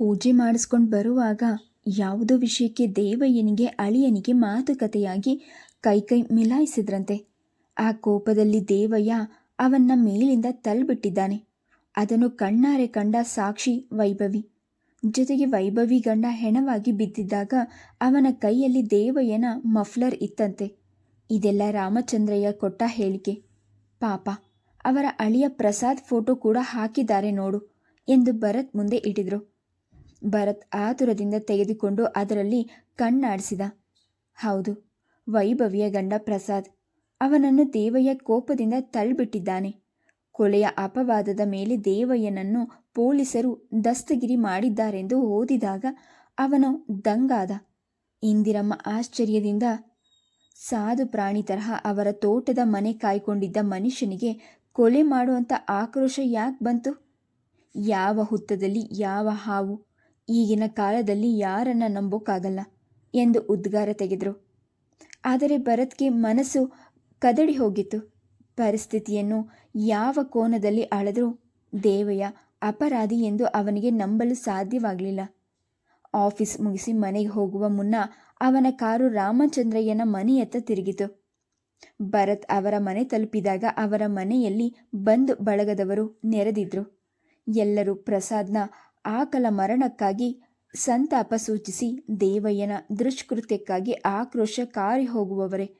ಪೂಜೆ ಮಾಡಿಸ್ಕೊಂಡು ಬರುವಾಗ ಯಾವುದೋ ವಿಷಯಕ್ಕೆ ದೇವಯ್ಯನಿಗೆ, ಅಳಿಯನಿಗೆ ಮಾತುಕತೆಯಾಗಿ ಕೈ ಕೈ ಮಿಲಾಯಿಸಿದ್ರಂತೆ. ಆ ಕೋಪದಲ್ಲಿ ದೇವಯ್ಯ ಅವನ್ನ ಮೇಲಿಂದ ತಳ್ಳಿಬಿಟ್ಟಿದ್ದಾನೆ. ಅದನ್ನು ಕಣ್ಣಾರೆ ಕಂಡ ಸಾಕ್ಷಿ ವೈಭವಿ. ಜೊತೆಗೆ ವೈಭವಿ ಗಂಡ ಹೆಣವಾಗಿ ಬಿದ್ದಿದ್ದಾಗ ಅವನ ಕೈಯಲ್ಲಿ ದೇವಯ್ಯನ ಮಫ್ಲರ್ ಇತ್ತಂತೆ. ಇದೆಲ್ಲ ರಾಮಚಂದ್ರಯ್ಯ ಕೊಟ್ಟ ಹೇಳಿಕೆ. ಪಾಪ, ಅವರ ಅಳಿಯ ಪ್ರಸಾದ್ ಫೋಟೋ ಕೂಡ ಹಾಕಿದ್ದಾರೆ ನೋಡು ಎಂದು ಭರತ್ ಮುಂದೆ ಇಟ್ಟಿದ್ರು. ಭರತ್ ಆತುರದಿಂದ ತೆಗೆದುಕೊಂಡು ಅದರಲ್ಲಿ ಕಣ್ಣಾಡಿಸಿದ. ಹೌದು, ವೈಭವಿಯ ಗಂಡ ಪ್ರಸಾದ್. ಅವನನ್ನು ದೇವಯ್ಯ ಕೋಪದಿಂದ ತಳ್ಳಿಬಿಟ್ಟಿದ್ದಾನೆ. ಕೊಲೆಯ ಅಪವಾದದ ಮೇಲೆ ದೇವಯ್ಯನನ್ನು ಪೊಲೀಸರು ದಸ್ತಗಿರಿ ಮಾಡಿದ್ದಾರೆಂದು ಓದಿದಾಗ ಅವನು ದಂಗಾದ. ಇಂದಿರಮ್ಮ ಆಶ್ಚರ್ಯದಿಂದ, ಸಾಧು ಪ್ರಾಣಿ ತರಹ ಅವರ ತೋಟದ ಮನೆ ಕಾಯ್ಕೊಂಡಿದ್ದ ಮನುಷ್ಯನಿಗೆ ಕೊಲೆ ಮಾಡುವಂಥ ಆಕ್ರೋಶ ಯಾಕೆ ಬಂತು? ಯಾವ ಹುತ್ತದಲ್ಲಿ ಯಾವ ಹಾವು? ಈಗಿನ ಕಾಲದಲ್ಲಿ ಯಾರನ್ನ ನಂಬೋಕ್ಕಾಗಲ್ಲ ಎಂದು ಉದ್ಗಾರ ತೆಗೆದರು. ಆದರೆ ಭರತ್ಗೆ ಮನಸ್ಸು ಕದಡಿ ಹೋಗಿತ್ತು. ಪರಿಸ್ಥಿತಿಯನ್ನು ಯಾವ ಕೋನದಲ್ಲಿ ಅಳೆದರೂ ದೇವಯ್ಯ ಅಪರಾಧಿ ಎಂದು ಅವನಿಗೆ ನಂಬಲು ಸಾಧ್ಯವಾಗಲಿಲ್ಲ. ಆಫೀಸ್ ಮುಗಿಸಿ ಮನೆಗೆ ಹೋಗುವ ಮುನ್ನ ಅವನ ಕಾರು ರಾಮಚಂದ್ರಯ್ಯನ ಮನೆಯತ್ತ ತಿರುಗಿತು. ಭರತ್ ಅವರ ಮನೆ ತಲುಪಿದಾಗ ಅವರ ಮನೆಯಲ್ಲಿ ಬಂದು ಬಳಗದವರು ನೆರೆದಿದ್ರು. ಎಲ್ಲರೂ ಪ್ರಸಾದ್ನ ಆಕಲ ಮರಣಕ್ಕಾಗಿ ಸಂತಾಪ ಸೂಚಿಸಿ ದೇವಯ್ಯನ ದುಷ್ಕೃತ್ಯಕ್ಕಾಗಿ ಆಕ್ರೋಶ ಕಾರಿ ಹೋಗುವವರೇ.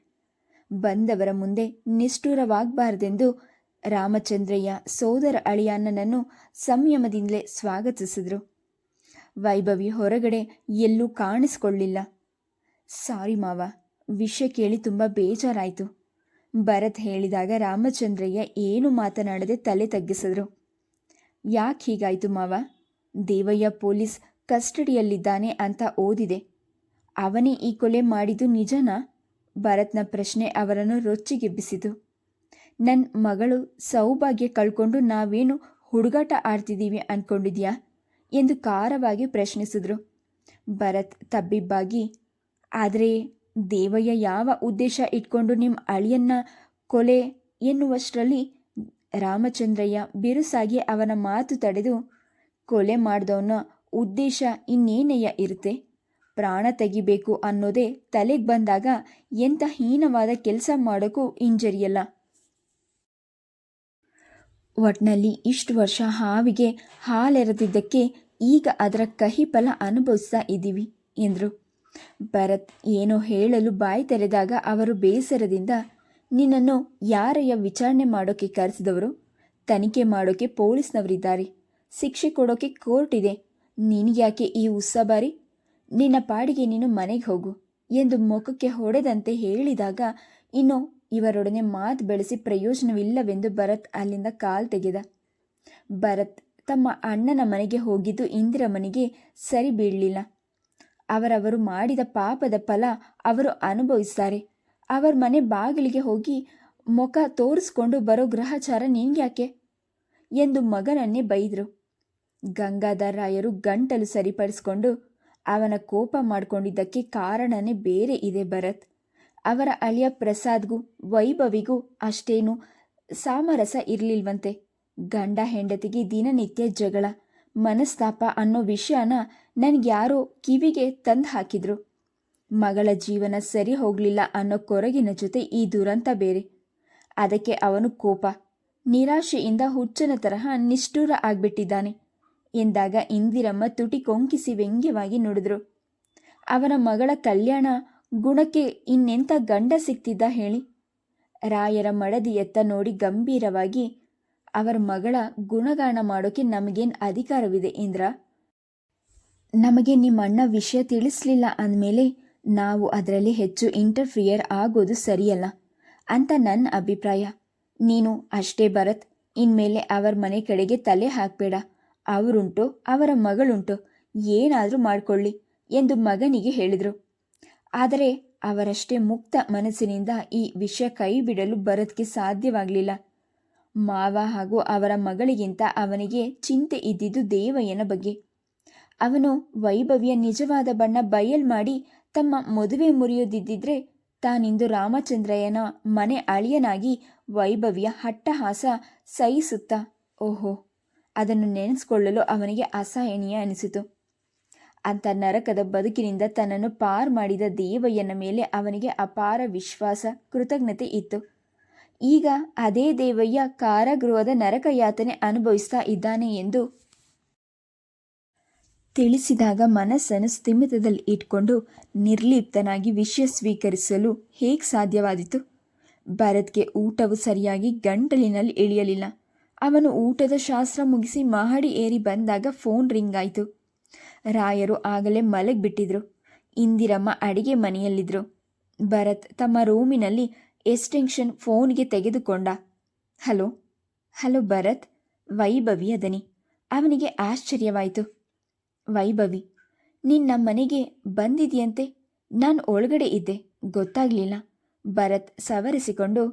ಬಂದವರ ಮುಂದೆ ನಿಷ್ಠುರವಾಗಬಾರದೆಂದು ರಾಮಚಂದ್ರಯ್ಯ ಸೋದರ ಅಳಿಯಣ್ಣನನ್ನು ಸಂಯಮದಿಂದಲೇ ಸ್ವಾಗತಿಸಿದರು. ವೈಭವಿ ಹೊರಗಡೆ ಎಲ್ಲೂ ಕಾಣಿಸ್ಕೊಳ್ಳಿಲ್ಲ. ಸಾರಿ ಮಾವ, ವಿಷಯ ಕೇಳಿ ತುಂಬ ಬೇಜಾರಾಯಿತು ಭರತ್ ಹೇಳಿದಾಗ ರಾಮಚಂದ್ರಯ್ಯ ಏನು ಮಾತನಾಡದೆ ತಲೆ ತಗ್ಗಿಸಿದ್ರು. ಯಾಕೆ ಹೀಗಾಯಿತು ಮಾವ? ದೇವಯ್ಯ ಪೊಲೀಸ್ ಕಸ್ಟಡಿಯಲ್ಲಿದ್ದಾನೆ ಅಂತ ಓದಿದೆ. ಅವನೇ ಈ ಕೊಲೆ ಮಾಡಿದ್ದು ನಿಜನಾ? ಭರತ್ನ ಪ್ರಶ್ನೆ ಅವರನ್ನು ರೊಚ್ಚಿಗೆಬ್ಬಿಸಿತು ನನ್ನ ಮಗಳು ಸೌಭಾಗ್ಯ ಕಳ್ಕೊಂಡು ನಾವೇನು ಹುಡುಗಾಟ ಆಡ್ತಿದ್ದೀವಿ ಅಂದ್ಕೊಂಡಿದ್ಯಾ ಎಂದು ಖಾರವಾಗಿ ಪ್ರಶ್ನಿಸಿದ್ರು. ಭರತ್ ತಬ್ಬಿಬ್ಬಾಗಿ, ಆದರೆ ದೇವಯ್ಯ ಯಾವ ಉದ್ದೇಶ ಇಟ್ಕೊಂಡು ನಿಮ್ಮ ಅಳಿಯನ್ನ ಕೊಲೆ ಎನ್ನುವಷ್ಟರಲ್ಲಿ ರಾಮಚಂದ್ರಯ್ಯ ಬಿರುಸಾಗಿ ಅವನ ಮಾತು ತಡೆದು ಕೊಲೆ ಮಾಡಿದವನ ಉದ್ದೇಶ ಇನ್ನೇನೆಯ ಇರುತ್ತೆ? ಪ್ರಾಣ ತೆಗಿಬೇಕು ಅನ್ನೋದೇ ತಲೆಗೆ ಬಂದಾಗ ಎಂಥ ಹೀನವಾದ ಕೆಲಸ ಮಾಡೋಕ್ಕೂ ಇಂಜರಿಯಲ್ಲ ಒಟ್ನಲ್ಲಿ ಇಷ್ಟು ವರ್ಷ ಹಾವಿಗೆ ಹಾಲೆರೆದಿದ್ದಕ್ಕೆ ಈಗ ಅದರ ಕಹಿ ಫಲ ಅನುಭವಿಸ್ತಾ ಇದ್ದೀವಿ ಎಂದರು. ಭರತ್ ಏನೋ ಹೇಳಲು ಬಾಯಿ ತೆರೆದಾಗ ಅವರು ಬೇಸರದಿಂದ, ನಿನ್ನನ್ನು ಯಾರಯ್ಯ ವಿಚಾರಣೆ ಮಾಡೋಕ್ಕೆ ಕರೆಸಿದವರು? ತನಿಖೆ ಮಾಡೋಕ್ಕೆ ಪೊಲೀಸ್ನವರಿದ್ದಾರೆ. ಶಿಕ್ಷೆ ಕೊಡೋಕ್ಕೆ ಕೋರ್ಟ್ ಇದೆ. ನಿನಗ್ಯಾಕೆ ಈ ಉತ್ಸಬಾರಿ ನಿನ್ನ ಪಾಡಿಗೆ ನೀನು ಮನೆಗೆ ಹೋಗು ಎಂದು ಮುಖಕ್ಕೆ ಹೊಡೆದಂತೆ ಹೇಳಿದಾಗ, ಇನ್ನು ಇವರೊಡನೆ ಮಾತು ಬೆಳೆಸಿ ಪ್ರಯೋಜನವಿಲ್ಲವೆಂದು ಭರತ್ ಅಲ್ಲಿಂದ ಕಾಲ್ ತೆಗೆದ. ಭರತ್ ತಮ್ಮ ಅಣ್ಣನ ಮನೆಗೆ ಹೋಗಿದ್ದು ಇಂದಿರಮ್ಮನಿಗೆ ಸರಿ ಬೀಳಲಿಲ್ಲ. ಅವರವರು ಮಾಡಿದ ಪಾಪದ ಫಲ ಅವರು ಅನುಭವಿಸ್ತಾರೆ. ಅವರ ಮನೆ ಬಾಗಿಲಿಗೆ ಹೋಗಿ ಮುಖ ತೋರಿಸ್ಕೊಂಡು ಬರೋ ಗ್ರಹಚಾರ ನಿನ್ಗ್ಯಾಕೆ? ಎಂದು ಮಗನನ್ನೇ ಬೈದರು. ಗಂಗಾಧರ ರಾಯರು ಗಂಟಲು ಸರಿಪಡಿಸ್ಕೊಂಡು ಅವನ ಕೋಪ ಮಾಡಿಕೊಂಡಿದ್ದಕ್ಕೆ ಕಾರಣನೇ ಬೇರೆ ಇದೆ ಭರತ್. ಅವರ ಅಳಿಯ ಪ್ರಸಾದ್ಗೂ, ವೈಭವಿಗೂ ಅಷ್ಟೇನು ಸಾಮರಸ ಇರಲಿಲ್ವಂತೆ. ಗಂಡ ಹೆಂಡತಿಗೆ ದಿನನಿತ್ಯ ಜಗಳ, ಮನಸ್ತಾಪ ಅನ್ನೋ ವಿಷಯನ ನನಗ್ಯಾರೋ ಕಿವಿಗೆ ತಂದು ಹಾಕಿದ್ರು. ಮಗಳ ಜೀವನ ಸರಿ ಹೋಗಲಿಲ್ಲ ಅನ್ನೋ ಕೊರಗಿನ ಜೊತೆ ಈ ದುರಂತ ಬೇರೆ. ಅದಕ್ಕೆ ಅವನು ಕೋಪ, ನಿರಾಶೆಯಿಂದ ಹುಚ್ಚನ ತರಹ ನಿಷ್ಠೂರ ಆಗ್ಬಿಟ್ಟಿದ್ದಾನೆ. ಎಂದಾಗ ಇಂದಿರಮ್ಮ ತುಟಿ ಕೊಂಕಿಸಿ ವ್ಯಂಗ್ಯವಾಗಿ ನುಡಿದ್ರು. ಅವನ ಮಗಳ ಕಲ್ಯಾಣ ಗುಣಕ್ಕೆ ಇನ್ನೆಂಥ ಗಂಡ ಸಿಕ್ತಿದ್ದ ಹೇಳಿ. ರಾಯರ ಮಡದಿ ಎತ್ತ ನೋಡಿ ಗಂಭೀರವಾಗಿ, ಅವರ ಮಗಳ ಗುಣಗಾನ ಮಾಡೋಕೆ ನಮಗೇನು ಅಧಿಕಾರವಿದೆ ಇಂದ್ರ? ನಮಗೆ ನಿಮ್ಮ ಅಣ್ಣ ವಿಷಯ ತಿಳಿಸ್ಲಿಲ್ಲ ಅಂದಮೇಲೆ ನಾವು ಅದರಲ್ಲಿ ಹೆಚ್ಚು ಇಂಟರ್ಫಿಯರ್ ಆಗೋದು ಸರಿಯಲ್ಲ ಅಂತ ನನ್ನ ಅಭಿಪ್ರಾಯ. ನೀನು ಅಷ್ಟೇ ಭರತ್, ಇನ್ಮೇಲೆ ಅವರ ಮನೆ ಕಡೆಗೆ ತಲೆ ಹಾಕಬೇಡ. ಅವರುಂಟು, ಅವರ ಮಗಳುಂಟು, ಏನಾದರೂ ಮಾಡಿಕೊಳ್ಳಿ ಎಂದು ಮಗನಿಗೆ ಹೇಳಿದರು. ಆದರೆ ಅವರಷ್ಟೇ ಮುಕ್ತ ಮನಸ್ಸಿನಿಂದ ಈ ವಿಷಯ ಕೈ ಬಿಡಲು ಭರತ್ಗೆ ಸಾಧ್ಯವಾಗಲಿಲ್ಲ. ಮಾವ ಹಾಗೂ ಅವರ ಮಗಳಿಗಿಂತ ಅವನಿಗೆ ಚಿಂತೆ ಇದ್ದಿದ್ದು ದೇವಯ್ಯನ ಬಗ್ಗೆ. ಅವನು ವೈಭವಿಯ ನಿಜವಾದ ಬಣ್ಣ ಬಯಲ್ ಮಾಡಿ ತಮ್ಮ ಮದುವೆ ಮುರಿಯೋದಿದ್ದಿದ್ರೆ ತಾನಿಂದು ರಾಮಚಂದ್ರಯ್ಯನ ಮನೆ ಅಳಿಯನಾಗಿ ವೈಭವಿಯ ಹಟ್ಟಹಾಸ ಸಹಿಸುತ್ತಾ, ಓಹೋ! ಅದನ್ನು ನೆನೆಸ್ಕೊಳ್ಳಲು ಅವನಿಗೆ ಅಸಹನೀಯ ಅನಿಸಿತು. ಅಂತ ನರಕದ ಬದುಕಿನಿಂದ ತನ್ನನ್ನು ಪಾರ್ ಮಾಡಿದ ದೇವಯ್ಯನ ಮೇಲೆ ಅವನಿಗೆ ಅಪಾರ ವಿಶ್ವಾಸ, ಕೃತಜ್ಞತೆ ಇತ್ತು. ಈಗ ಅದೇ ದೇವಯ್ಯ ಕಾರಾಗೃಹದ ನರಕ ಯಾತನೆ ಅನುಭವಿಸ್ತಾ ಇದ್ದಾನೆ ಎಂದು ತಿಳಿಸಿದಾಗ ಮನಸ್ಸನ್ನು ಸ್ಥಿಮಿತದಲ್ಲಿ ಇಟ್ಕೊಂಡು ನಿರ್ಲಿಪ್ತನಾಗಿ ವಿಷಯ ಸ್ವೀಕರಿಸಲು ಹೇಗೆ ಸಾಧ್ಯವಾದಿತು? ಭರತ್ಗೆ ಊಟವು ಸರಿಯಾಗಿ ಗಂಟಲಿನಲ್ಲಿ ಇಳಿಯಲಿಲ್ಲ. ಅವನು ಊಟದ ಶಾಸ್ತ್ರ ಮುಗಿಸಿ ಮಹಡಿ ಏರಿ ಬಂದಾಗ ಫೋನ್ ರಿಂಗ್ ಆಯಿತು. ರಾಯರು ಆಗಲೇ ಮಲಗಿಬಿಟ್ಟಿದ್ರು ಇಂದಿರಮ್ಮ ಅಡಿಗೆ ಮನೆಯಲ್ಲಿದ್ದರು ಭರತ್ ತಮ್ಮ ರೂಮಿನಲ್ಲಿ ಎಸ್ಟೆನ್ಷನ್ ಫೋನ್ಗೆ ತೆಗೆದುಕೊಂಡ. ಹಲೋ ಹಲೋ ಭರತ್, ವೈಭವಿ ಅದನಿ. ಅವನಿಗೆ ಆಶ್ಚರ್ಯವಾಯಿತು. ವೈಭವಿ ನಿನ್ನ ಮನೆಗೆ ಬಂದಿದೆಯಂತೆ? ನಾನು ಒಳಗಡೆ ಇದ್ದೆ, ಗೊತ್ತಾಗಲಿಲ್ಲ. ಭರತ್ ಸವರಿಸಿಕೊಂಡು,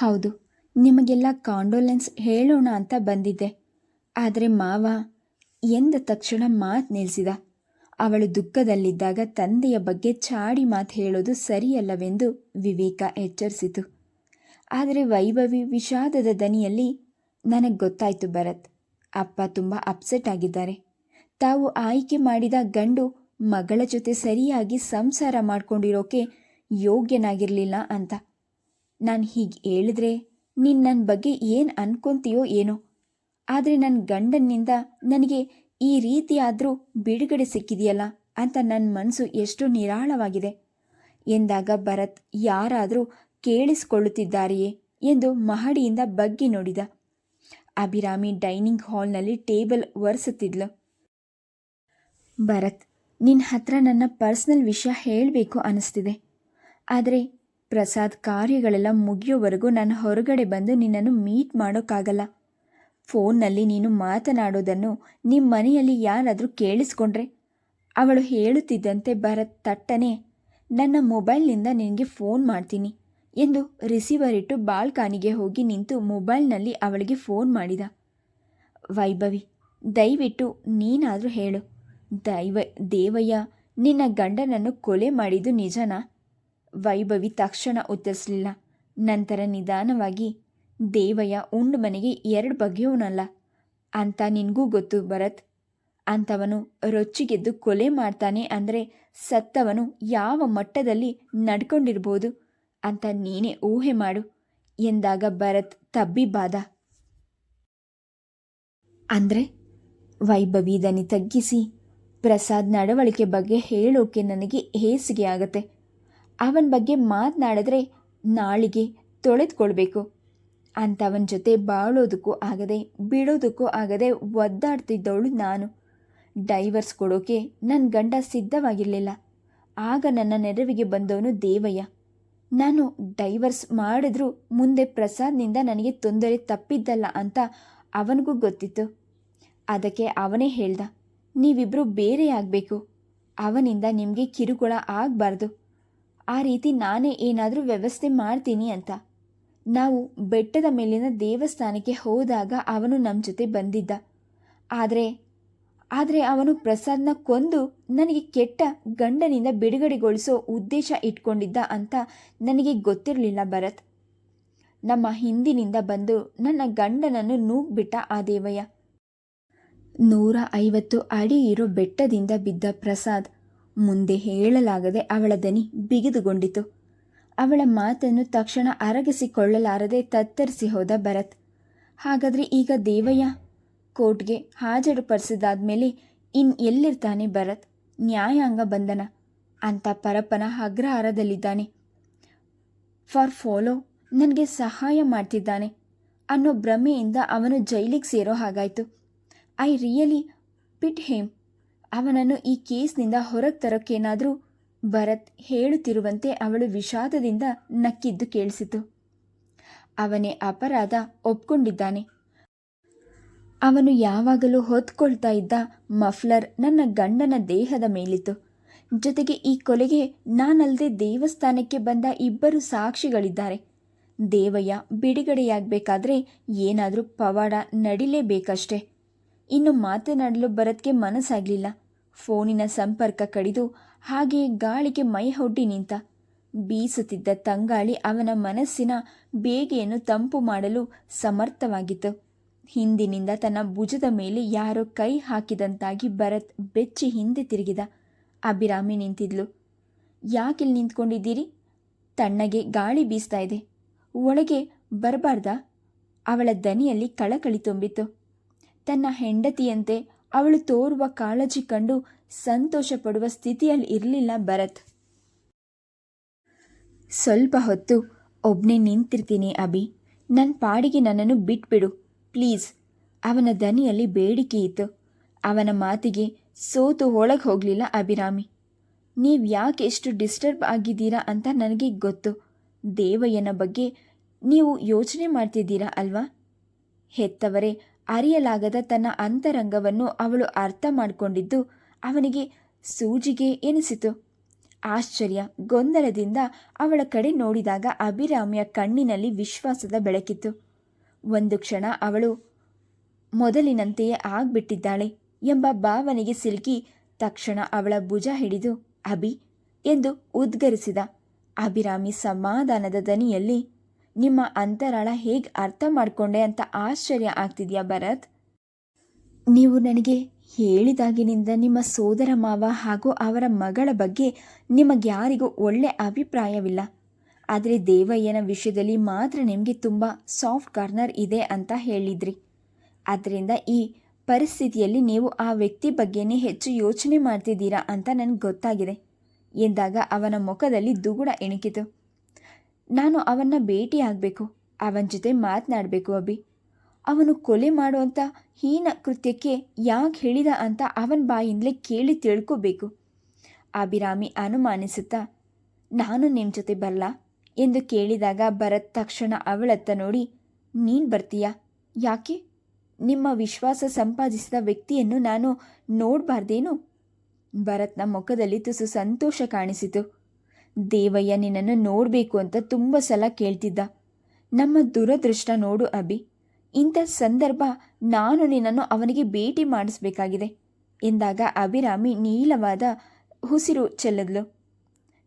ಹೌದು ನಿಮಗೆಲ್ಲ ಕಾಂಡೋಲೆನ್ಸ್ ಹೇಳೋಣ ಅಂತ ಬಂದಿದ್ದೆ. ಆದರೆ ಮಾವ, ಎಂದ ತಕ್ಷಣ ಮಾತು ನಿಲ್ಲಿಸಿದ ಅವಳು ದುಃಖದಲ್ಲಿದ್ದಾಗ ತಂದೆಯ ಬಗ್ಗೆ ಚಾಡಿ ಮಾತು ಹೇಳೋದು ಸರಿಯಲ್ಲವೆಂದು ವಿವೇಕ ಎಚ್ಚರಿಸಿತು. ಆದರೆ ವೈಭವಿ ವಿಷಾದದ ದನಿಯಲ್ಲಿ ನನಗೆ ಗೊತ್ತಾಯಿತು ಭರತ್. ಅಪ್ಪ ತುಂಬ ಅಪ್ಸೆಟ್ ಆಗಿದ್ದಾರೆ. ತಾವು ಆಯ್ಕೆ ಮಾಡಿದ ಗಂಡು ಮಗಳ ಜೊತೆ ಸರಿಯಾಗಿ ಸಂಸಾರ ಮಾಡ್ಕೊಂಡಿರೋಕೆ ಯೋಗ್ಯನಾಗಿರಲಿಲ್ಲ ಅಂತ. ನಾನು ಹೀಗೆ ಹೇಳಿದ್ರೆ ನೀನು ನನ್ನ ಬಗ್ಗೆ ಏನು ಅನ್ಕೊಂತೀಯೋ ಏನೋ. ಆದರೆ ನನ್ನ ಗಂಡನಿಂದ ನನಗೆ ಈ ರೀತಿಯಾದರೂ ಬಿಡುಗಡೆ ಸಿಕ್ಕಿದೆಯಲ್ಲ ಅಂತ ನನ್ನ ಮನಸ್ಸು ಎಷ್ಟು ನಿರಾಳವಾಗಿದೆ. ಎಂದಾಗ ಭರತ್ ಯಾರಾದರೂ ಕೇಳಿಸಿಕೊಳ್ಳುತ್ತಿದ್ದಾರೆಯೇ ಎಂದು ಮಹಡಿಯಿಂದ ಬಗ್ಗಿ ನೋಡಿದ. ಅಭಿರಾಮಿ ಡೈನಿಂಗ್ ಹಾಲ್ನಲ್ಲಿ ಟೇಬಲ್ ಒರೆಸುತ್ತಿದ್ಲು. ಭರತ್ ನಿನ್ನ ಹತ್ರ ನನ್ನ ಪರ್ಸ್ನಲ್ ವಿಷಯ ಹೇಳಬೇಕು ಅನ್ನಿಸ್ತಿದೆ ಆದರೆ ಪ್ರಸಾದ್ ಕಾರ್ಯಗಳೆಲ್ಲ ಮುಗಿಯೋವರೆಗೂ ನಾನು ಹೊರಗಡೆ ಬಂದು ನಿನ್ನನ್ನು ಮೀಟ್ ಮಾಡೋಕ್ಕಾಗಲ್ಲ. ಫೋನ್ನಲ್ಲಿ ನೀನು ಮಾತನಾಡೋದನ್ನು ನಿಮ್ಮ ಮನೆಯಲ್ಲಿ ಯಾರಾದರೂ ಕೇಳಿಸ್ಕೊಂಡ್ರೆ? ಅವಳು ಹೇಳುತ್ತಿದ್ದಂತೆ ಭರತ್ ತಟ್ಟನೆ, ನನ್ನ ಮೊಬೈಲ್ನಿಂದ ನಿನಗೆ ಫೋನ್ ಮಾಡ್ತೀನಿ ಎಂದು ರಿಸೀವರ್ ಇಟ್ಟು ಬಾಲ್ಕಾನಿಗೆ ಹೋಗಿ ನಿಂತು ಮೊಬೈಲ್ನಲ್ಲಿ ಅವಳಿಗೆ ಫೋನ್ ಮಾಡಿದ. ವೈಭವಿ, ದಯವಿಟ್ಟು ನೀನಾದರೂ ಹೇಳು. ದೈವ, ದೇವಯ್ಯ, ನಿನ್ನ ಗಂಡನನ್ನು ಕೊಲೆ ಮಾಡಿದ್ದು ನಿಜನಾ? ವೈಭವಿ ತಕ್ಷಣ ಉತ್ತರಿಸಲಿಲ್ಲ. ನಂತರ ನಿಧಾನವಾಗಿ, ದೇವಯ್ಯ ಉಂಡು ಮನೆಗೆ ಎರಡು ಬಗೆಯವನಲ್ಲ. ಅಂತ ನಿನಗೂ ಗೊತ್ತು ಭರತ್. ಅಂಥವನು ರೊಚ್ಚಿಗೆದ್ದು ಕೊಲೆ ಮಾಡ್ತಾನೆ ಅಂದರೆ ಸತ್ತವನು ಯಾವ ಮಟ್ಟದಲ್ಲಿ ನಡ್ಕೊಂಡಿರ್ಬೋದು ಅಂತ ನೀನೇ ಊಹೆ ಮಾಡು, ಎಂದಾಗ ಭರತ್ ತಬ್ಬಿಬಾದ. ಅಂದರೆ ವೈಭವಿ ತಗ್ಗಿಸಿ, ಪ್ರಸಾದ್ ನಡವಳಿಕೆ ಬಗ್ಗೆ ಹೇಳೋಕೆ ನನಗೆ ಹೇಸಿಗೆ ಆಗತ್ತೆ. ಅವನ ಬಗ್ಗೆ ಮಾತನಾಡಿದ್ರೆ ನಾಳಿಗೆ ತೊಳೆದುಕೊಳ್ಬೇಕು. ಅಂಥವನ ಜೊತೆ ಬಾಳೋದಕ್ಕೂ ಆಗದೆ ಬಿಡೋದಕ್ಕೂ ಆಗದೆ ಒದ್ದಾಡ್ತಿದ್ದವಳು ನಾನು. ಡೈವರ್ಸ್ ಕೊಡೋಕೆ ನನ್ನ ಗಂಡ ಸಿದ್ಧವಾಗಿರಲಿಲ್ಲ. ಆಗ ನನ್ನ ನೆರವಿಗೆ ಬಂದವನು ದೇವಯ್ಯ. ನಾನು ಡೈವರ್ಸ್ ಮಾಡಿದ್ರೂ ಮುಂದೆ ಪ್ರಸಾದ್ನಿಂದ ನನಗೆ ತೊಂದರೆ ತಪ್ಪಿದ್ದಲ್ಲ ಅಂತ ಅವನಿಗೂ ಗೊತ್ತಿತ್ತು. ಅದಕ್ಕೆ ಅವನೇ ಹೇಳ್ದ ನೀವಿಬ್ಬರು ಬೇರೆಯಾಗಬೇಕು. ಅವನಿಂದ ನಿಮಗೆ ಕಿರುಕುಳ ಆಗಬಾರ್ದು. ಆ ರೀತಿ ನಾನೇ ಏನಾದರೂ ವ್ಯವಸ್ಥೆ ಮಾಡ್ತೀನಿ ಅಂತ. ನಾವು ಬೆಟ್ಟದ ಮೇಲಿನ ದೇವಸ್ಥಾನಕ್ಕೆ ಹೋದಾಗ ಅವನು ನಮ್ಮ ಜೊತೆ ಬಂದಿದ್ದ. ಆದರೆ ಆದರೆ ಅವನು ಪ್ರಸಾದ್ನ ಕೊಂದು ನನಗೆ ಕೆಟ್ಟ ಗಂಡನಿಂದ ಬಿಡುಗಡೆಗೊಳಿಸೋ ಉದ್ದೇಶ ಇಟ್ಕೊಂಡಿದ್ದ ಅಂತ ನನಗೆ ಗೊತ್ತಿರಲಿಲ್ಲ ಭರತ್. ನಮ್ಮ ಹಿಂದಿನಿಂದ ಬಂದು ನನ್ನ ಗಂಡನನ್ನು ನೂಗ್ಬಿಟ್ಟ ಆ ದೇವಯ್ಯ. ನೂರ ಐವತ್ತು ಅಡಿ ಇರೋ ಬೆಟ್ಟದಿಂದ ಬಿದ್ದ ಪ್ರಸಾದ್ ಮುಂದೆ ಹೇಳಲಾಗದೆ ಅವಳ ದನಿ ಬಿಗಿದುಗೊಂಡಿತು. ಅವಳ ಮಾತನ್ನು ತಕ್ಷಣ ಅರಗಿಸಿಕೊಳ್ಳಲಾರದೆ ತತ್ತರಿಸಿ ಹೋದ ಭರತ್. ಹಾಗಾದರೆ ಈಗ ದೇವಯ್ಯ? ಕೋರ್ಟ್ಗೆ ಹಾಜರುಪಡಿಸಿದಾದ್ಮೇಲೆ ಇನ್ ಎಲ್ಲಿರ್ತಾನೆ ಭರತ್? ನ್ಯಾಯಾಂಗ ಬಂಧನ. ಅಂತ ಪರಪ್ಪನ ಅಗ್ರಹಾರದಲ್ಲಿದ್ದಾನೆ. ಫಾರ್ ಫಾಲೋ, ನನಗೆ ಸಹಾಯ ಮಾಡ್ತಿದ್ದಾನೆ. ಅನ್ನೋ ಭ್ರಮೆಯಿಂದ ಅವನು ಜೈಲಿಗೆ ಸೇರೋ ಹಾಗಾಯಿತು. I really pity him. ಅವನನ್ನು ಈ ಕೇಸ್ನಿಂದ ಹೊರಗೆ ತರೋಕ್ಕೇನಾದರೂ ಭರತ್ ಹೇಳುತ್ತಿರುವಂತೆ ಅವಳು ವಿಷಾದದಿಂದ ನಕ್ಕಿದ್ದು ಕೇಳಿಸಿತು. ಅವನೇ ಅಪರಾಧ ಒಪ್ಕೊಂಡಿದ್ದಾನೆ. ಅವನು ಯಾವಾಗಲೂ ಹೊತ್ಕೊಳ್ತಾ ಇದ್ದ ಮಫ್ಲರ್ ನನ್ನ ಗಂಡನ ದೇಹದ ಮೇಲಿತ್ತು. ಜೊತೆಗೆ ಈ ಕೊಲೆಗೆ ನಾನಲ್ಲದೆ ದೇವಸ್ಥಾನಕ್ಕೆ ಬಂದ ಇಬ್ಬರು ಸಾಕ್ಷಿಗಳಿದ್ದಾರೆ. ದೇವಯ್ಯ ಬಿಡುಗಡೆಯಾಗಬೇಕಾದ್ರೆ ಏನಾದರೂ ಪವಾಡ ನಡಿಲೇಬೇಕಷ್ಟೆ. ಇನ್ನು ಮಾತನಾಡಲು ಭರತ್ಗೆ ಮನಸ್ಸಾಗಲಿಲ್ಲ. ಫೋನಿನ ಸಂಪರ್ಕ ಕಡಿದು ಹಾಗೆ ಗಾಳಿಗೆ ಮೈ ಹೊಟ್ಟಿ ನಿಂತ. ಬೀಸುತ್ತಿದ್ದ ತಂಗಾಳಿ ಅವನ ಮನಸ್ಸಿನ ಬೇಗೆಯನ್ನು ತಂಪು ಮಾಡಲು ಸಮರ್ಥವಾಗಿತ್ತು. ಹಿಂದಿನಿಂದ ತನ್ನ ಭುಜದ ಮೇಲೆ ಯಾರೋ ಕೈ ಹಾಕಿದಂತಾಗಿ ಭರತ್ ಬೆಚ್ಚಿ ಹಿಂದೆ ತಿರುಗಿದ. ಅಭಿರಾಮಿ ನಿಂತಿದ್ಲು. ಯಾಕಿಲ್ಲಿ ನಿಂತ್ಕೊಂಡಿದ್ದೀರಿ? ತಣ್ಣಗೆ ಗಾಳಿ ಬೀಸ್ತಾ ಇದೆ. ಒಳಗೆ ಬರಬಾರ್ದ? ಅವಳ ದನಿಯಲ್ಲಿ ಕಳಕಳಿ ತುಂಬಿತ್ತು. ತನ್ನ ಹೆಂಡತಿಯಂತೆ ಅವಳು ತೋರುವ ಕಾಳಜಿ ಕಂಡು ಸಂತೋಷ ಪಡುವ ಸ್ಥಿತಿಯಲ್ಲಿ ಇರಲಿಲ್ಲ ಭರತ್. ಸ್ವಲ್ಪ ಹೊತ್ತು ಒಬ್ಬನೇ ನಿಂತಿರ್ತೀನಿ ಅಭಿ. ನನ್ನ ಪಾಡಿಗೆ ನನ್ನನ್ನು ಬಿಟ್ಬಿಡು. ಪ್ಲೀಸ್. ಅವನ ದನಿಯಲ್ಲಿ ಬೇಡಿಕೆ ಇತ್ತು. ಅವನ ಮಾತಿಗೆ ಸೋತು ಒಳಗೆ ಹೋಗಲಿಲ್ಲ ಅಭಿರಾಮಿ. ನೀವು ಯಾಕೆ ಎಷ್ಟು ಡಿಸ್ಟರ್ಬ್ ಆಗಿದ್ದೀರಾ ಅಂತ ನನಗೆ ಗೊತ್ತು. ದೇವಯ್ಯನ ಬಗ್ಗೆ ನೀವು ಯೋಚನೆ ಮಾಡ್ತಿದ್ದೀರಾ ಅಲ್ವಾ? ಹೆತ್ತವರೇ ಅರಿಯಲಾಗದ ತನ್ನ ಅಂತರಂಗವನ್ನು ಅವಳು ಅರ್ಥ ಮಾಡಿಕೊಂಡಿದ್ದು ಅವನಿಗೆ ಸೂಜಿಗೆ ಎನಿಸಿತು. ಆಶ್ಚರ್ಯ. ಗೊಂದಲದಿಂದ ಅವಳ ಕಡೆ ನೋಡಿದಾಗ ಅಭಿರಾಮಿಯ ಕಣ್ಣಿನಲ್ಲಿ ವಿಶ್ವಾಸದ ಬೆಳಕಿತ್ತು. ಒಂದು ಕ್ಷಣ ಅವಳು ಮೊದಲಿನಂತೆಯೇ ಆಗ್ಬಿಟ್ಟಿದ್ದಾಳೆ ಎಂಬ ಭಾವನೆಗೆ ಸಿಲುಕಿ ತಕ್ಷಣ ಅವಳ ಭುಜ ಹಿಡಿದು, ಅಭಿ, ಎಂದು ಉದ್ಗರಿಸಿದ. ಅಭಿರಾಮಿ ಸಮಾಧಾನದ ದನಿಯಲ್ಲಿ ನಿಮ್ಮ ಅಂತರಾಳ ಹೇಗೆ ಅರ್ಥ ಮಾಡಿಕೊಂಡೆ ಅಂತ ಆಶ್ಚರ್ಯ ಆಗ್ತಿದೆಯಾ ಭರತ್? ನೀವು ನನಗೆ ಹೇಳಿದಾಗಿನಿಂದ ನಿಮ್ಮ ಸೋದರ ಮಾವ ಹಾಗೂ ಅವರ ಮಗಳ ಬಗ್ಗೆ ನಿಮಗೆ ಯಾರಿಗೂ ಒಳ್ಳೆ ಅಭಿಪ್ರಾಯವಿಲ್ಲ. ಆದರೆ ದೇವಯ್ಯನ ವಿಷಯದಲ್ಲಿ ಮಾತ್ರ ನಿಮಗೆ ತುಂಬ ಸಾಫ್ಟ್ ಕಾರ್ನರ್ ಇದೆ ಅಂತ ಹೇಳಿದ್ರಿ. ಆದ್ದರಿಂದ ಈ ಪರಿಸ್ಥಿತಿಯಲ್ಲಿ ನೀವು ಆ ವ್ಯಕ್ತಿ ಬಗ್ಗೆನೇ ಹೆಚ್ಚು ಯೋಚನೆ ಮಾಡ್ತಿದ್ದೀರಾ ಅಂತ ನನಗೆ ಗೊತ್ತಾಗಿದೆ. ಎಂದಾಗ ಅವನ ಮುಖದಲ್ಲಿ ದುಗುಡ ಇಣುಕಿತು ನಾನು ಅವನ್ನ ಭೇಟಿಯಾಗಬೇಕು ಅವನ ಜೊತೆ ಮಾತನಾಡಬೇಕು ಅಭಿ. ಅವನು ಕೊಲೆ ಮಾಡುವಂಥ ಹೀನ ಕೃತ್ಯಕ್ಕೆ ಯಾಕೆ ಹೇಳಿದ ಅಂತ ಅವನ ಬಾಯಿಂದಲೇ ಕೇಳಿ ತಿಳ್ಕೋಬೇಕು. ಅಭಿರಾಮಿ ಅನುಮಾನಿಸುತ್ತಾ, ನಾನು ನಿಮ್ಮ ಜೊತೆ ಬರಲ್ಲ ಎಂದು ಕೇಳಿದಾಗ ಭರತ್ ತಕ್ಷಣ ಅವಳತ್ತ ನೋಡಿ, ನೀನು ಬರ್ತೀಯಾ? ಯಾಕೆ? ನಿಮ್ಮ ವಿಶ್ವಾಸ ಸಂಪಾದಿಸಿದ ವ್ಯಕ್ತಿಯನ್ನು ನಾನು ನೋಡಬಾರ್ದೇನು? ಭರತ್ನ ಮುಖದಲ್ಲಿ ತುಸು ಸಂತೋಷ ಕಾಣಿಸಿತು. ದೇವಯ್ಯ ನಿನ್ನನ್ನು ನೋಡಬೇಕು ಅಂತ ತುಂಬ ಸಲ ಕೇಳ್ತಿದ್ದ. ನಮ್ಮ ದುರದೃಷ್ಟ ನೋಡು ಅಭಿ. ಇಂಥ ಸಂದರ್ಭ ನಾನು ನಿನ್ನನ್ನು ಅವನಿಗೆ ಭೇಟಿ ಮಾಡಿಸ್ಬೇಕಾಗಿದೆ ಎಂದಾಗ ಅಭಿರಾಮಿ ನೀಲವಾದ ಉಸಿರು ಚೆಲ್ಲದ್ಲು.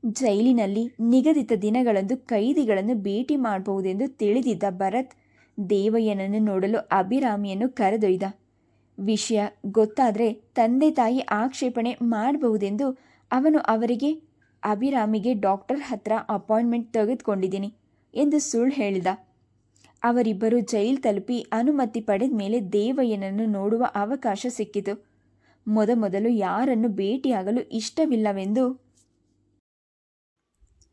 ಜೈಲಿನಲ್ಲಿ ನಿಗದಿತ ದಿನಗಳಂದು ಕೈದಿಗಳನ್ನು ಭೇಟಿ ಮಾಡಬಹುದೆಂದು ತಿಳಿದಿದ್ದ ಭರತ್ ದೇವಯ್ಯನನ್ನು ನೋಡಲು ಅಭಿರಾಮಿಯನ್ನು ಕರೆದೊಯ್ದ. ವಿಷಯ ಗೊತ್ತಾದರೆ ತಂದೆ ತಾಯಿ ಆಕ್ಷೇಪಣೆ ಮಾಡಬಹುದೆಂದು ಅವನು ಅವರಿಗೆ ಅಭಿರಾಮಿಗೆ ಡಾಕ್ಟರ್ ಹತ್ರ ಅಪಾಯಿಂಟ್ಮೆಂಟ್ ತೆಗೆದುಕೊಂಡಿದ್ದೀನಿ ಎಂದು ಸುಳ್ಳು ಹೇಳಿದ. ಅವರಿಬ್ಬರು ಜೈಲ್ ತಲುಪಿ ಅನುಮತಿ ಪಡೆದ ಮೇಲೆ ದೇವಯ್ಯನನ್ನು ನೋಡುವ ಅವಕಾಶ ಸಿಕ್ಕಿತು. ಮೊದಮೊದಲು ಯಾರನ್ನು ಭೇಟಿಯಾಗಲು ಇಷ್ಟವಿಲ್ಲವೆಂದು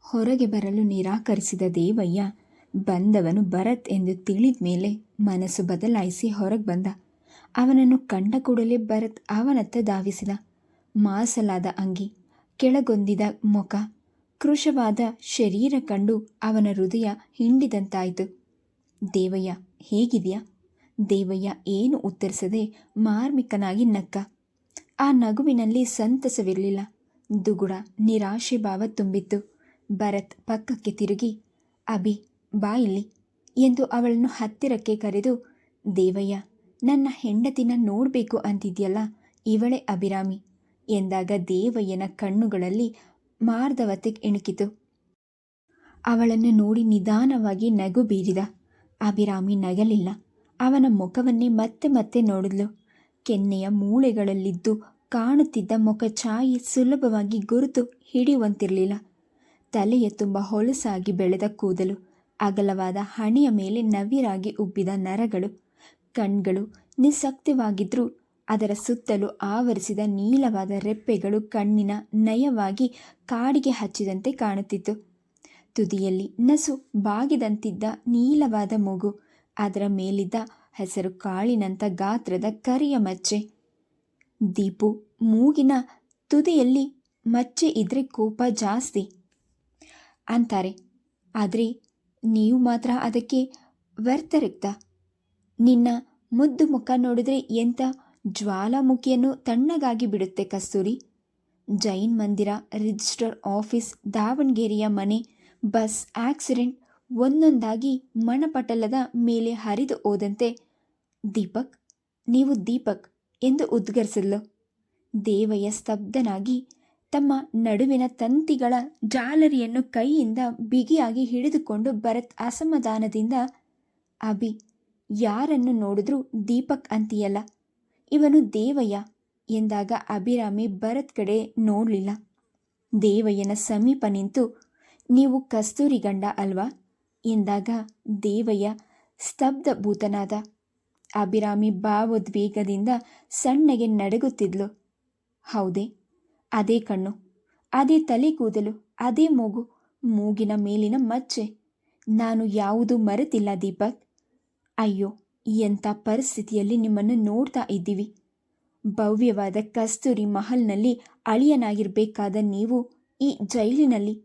ಹೊರಗೆ ಬರಲು ನಿರಾಕರಿಸಿದ ದೇವಯ್ಯ, ಬಂದವನು ಭರತ್ ಎಂದು ತಿಳಿದ ಮೇಲೆ ಮನಸ್ಸು ಬದಲಾಯಿಸಿ ಹೊರಗೆ ಬಂದ. ಅವನನ್ನು ಕಂಡ ಕೂಡಲೇ ಭರತ್ ಅವನತ್ತ ಧಾವಿಸಿದ. ಮಾಸಲಾದ ಅಂಗಿ ಕೆಳಗೊಂದಿದ ಮುಖ. ಕೃಶವಾದ ಶರೀರ ಕಂಡು ಅವನ ಹೃದಯ ಹಿಂಡಿದಂತಾಯಿತು. ದೇವಯ್ಯ, ಹೇಗಿದೆಯಾ? ದೇವಯ್ಯ ಏನು ಉತ್ತರಿಸದೆ ಮಾರ್ಮಿಕನಾಗಿ ನಕ್ಕ. ಆ ನಗುವಿನಲ್ಲಿ ಸಂತಸವಿರಲಿಲ್ಲ. ದುಗುಡ ನಿರಾಶೆ ಭಾವ ತುಂಬಿತ್ತು. ಭರತ್ ಪಕ್ಕಕ್ಕೆ ತಿರುಗಿ, ಅಭಿ, ಬಾ ಇಲ್ಲಿ ಎಂದು ಅವಳನ್ನು ಹತ್ತಿರಕ್ಕೆ ಕರೆದು, ದೇವಯ್ಯ, ನನ್ನ ಹೆಂಡತಿನ ನೋಡಬೇಕು ಅಂತಿದ್ಯಲ್ಲ, ಇವಳೆ ಅಭಿರಾಮಿ. ಎಂದಾಗ ದೇವಯ್ಯನ ಕಣ್ಣುಗಳಲ್ಲಿ ಮಾರ್ಧವತೆ ಇಣುಕಿತು ಅವಳನ್ನು ನೋಡಿ ನಿಧಾನವಾಗಿ ನಗು ಬೀರಿದ. ಅಭಿರಾಮಿ ನಗಲಿಲ್ಲ. ಅವನ ಮುಖವನ್ನೇ ಮತ್ತೆ ಮತ್ತೆ ನೋಡಿದ್ಲು. ಕೆನ್ನೆಯ ಮೂಳೆಗಳಲ್ಲಿದ್ದು ಕಾಣುತ್ತಿದ್ದ ಮುಖ ಛಾಯಿ ಸುಲಭವಾಗಿ ಗುರುತು ಹಿಡಿಯುವಂತಿರಲಿಲ್ಲ. ತಲೆಯ ತುಂಬ ಹೊಲಸಾಗಿ ಬೆಳೆದ ಕೂದಲು, ಅಗಲವಾದ ಹಣೆಯ ಮೇಲೆ ನವಿರಾಗಿ ಉಬ್ಬಿದ ನರಗಳು, ಕಣ್ಗಳು ನಿಸ್ಸಕ್ತವಾಗಿದ್ರೂ ಅದರ ಸುತ್ತಲೂ ಆವರಿಸಿದ ನೀಲವಾದ ರೆಪ್ಪೆಗಳು ಕಣ್ಣಿನ ನಯವಾಗಿ ಕಾಡಿಗೆ ಹಚ್ಚಿದಂತೆ ಕಾಣುತ್ತಿತ್ತು. ತುದಿಯಲ್ಲಿ ನಸು ಬಾಗಿದಂತಿದ್ದ ನೀಲವಾದ ಮೂಗು, ಅದರ ಮೇಲಿದ್ದ ಹೆಸರು ಕಾಳಿನಂಥ ಗಾತ್ರದ ಕರಿಯ ಮಚ್ಚೆ. ದೀಪು ಮೂಗಿನ ತುದಿಯಲ್ಲಿ ಮಚ್ಚೆ ಇದ್ರೆ ಕೋಪ ಜಾಸ್ತಿ ಅಂತಾರೆ. ಆದರೆ ನೀವು ಮಾತ್ರ ಅದಕ್ಕೆ ವ್ಯರ್ಥರಿಕ್ತ. ನಿನ್ನ ಮುದ್ದು ಮುಖ ನೋಡಿದ್ರೆ ಎಂಥ ಜ್ವಾಲಾಮುಖಿಯನ್ನು ತಣ್ಣಗಾಗಿ ಬಿಡುತ್ತೆ ಕಸ್ತೂರಿ. ಜೈನ್ ಮಂದಿರ ರಿಜಿಸ್ಟರ್ ಆಫೀಸ್, ದಾವಣಗೆರೆಯ ಮನೆ, ಬಸ್ ಆಕ್ಸಿಡೆಂಟ್ ಒಂದೊಂದಾಗಿ ಮಣಪಟಲದ ಮೇಲೆ ಹರಿದು ಹೋದಂತೆ, ದೀಪಕ್, ನೀವು ದೀಪಕ್ ಎಂದು ಉದ್ಗರಿಸಿದ್ಲು. ದೇವಯ್ಯ ಸ್ತಬ್ಧನಾಗಿ ತಮ್ಮ ನಡುವಿನ ತಂತಿಗಳ ಜಾಲರಿಯನ್ನು ಕೈಯಿಂದ ಬಿಗಿಯಾಗಿ ಹಿಡಿದುಕೊಂಡು ಭರತ್ ಅಸಮಾಧಾನದಿಂದ, ಅಭಿ, ಯಾರನ್ನು ನೋಡಿದ್ರೂ ದೀಪಕ್ ಅಂತೀಯಲ್ಲ. ಇವನು ದೇವಯ್ಯ ಎಂದಾಗ ಅಭಿರಾಮಿ ಭರತ್ ಕಡೆ ನೋಡಲಿಲ್ಲ. ದೇವಯ್ಯನ ಸಮೀಪ ನಿಂತು, ನೀವು ಕಸ್ತೂರಿ ಗಂಡ ಅಲ್ವಾ? ಎಂದಾಗ, ದೇವಯ್ಯ, ಸ್ತಬ್ಧಭೂತನಾದ. ಅಭಿರಾಮಿ ಭಾವೋದ್ವೇಗದಿಂದ ಸಣ್ಣಗೆ ನಡಗುತ್ತಿದ್ಲು. ಹೌದೇ, ಅದೇ ಕಣ್ಣು, ಅದೇ ತಲೆ ಕೂದಲು, ಅದೇ ಮೂಗು, ಮೂಗಿನ ಮೇಲಿನ ಮಚ್ಚೆ. ನಾನು ಯಾವುದೂ ಮರೆತಿಲ್ಲ ದೀಪಕ್. ಅಯ್ಯೋ ಎಂಥ ಪರಿಸ್ಥಿತಿಯಲ್ಲಿ ನಿಮ್ಮನ್ನು ನೋಡ್ತಾ ಇದ್ದೀವಿ? ಭವ್ಯವಾದ ಕಸ್ತೂರಿ ಮಹಲ್ನಲ್ಲಿ ಅಳಿಯನಾಗಿರಬೇಕಾದ ನೀವು ಈ ಜೈಲಿನಲ್ಲಿ?